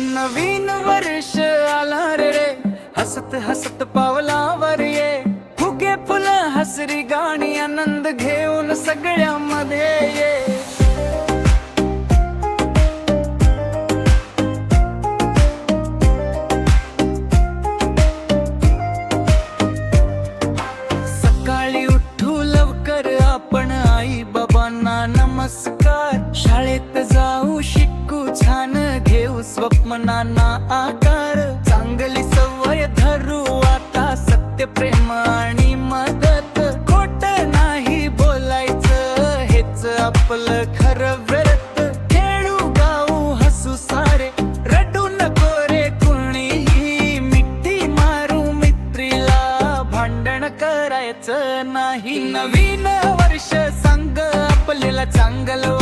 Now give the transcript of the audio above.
नवीन वर्ष आला रे. रे हसत हसत पावलावर ये. फुगे फुल हसरी गाणी आनंद घेऊन सगळ्यामध्ये ये. सकाळी उठू लवकर आपण आई बाबांना नमस्कार. शाळेत जाऊ ध्यान घेऊ स्वप्नांना आकार. चांगली सवय धरू आता सत्य प्रेम आणि मदत. खोट नाही बोलायचं हेच आपलं खरं व्रत. खेळू गाऊ हसू सारे. रडू नको रे कुणीही. मिठी मारू मित्रीला. भांडण करायचं नाही. नवीन वर्ष सांग आपल्याला चांगलं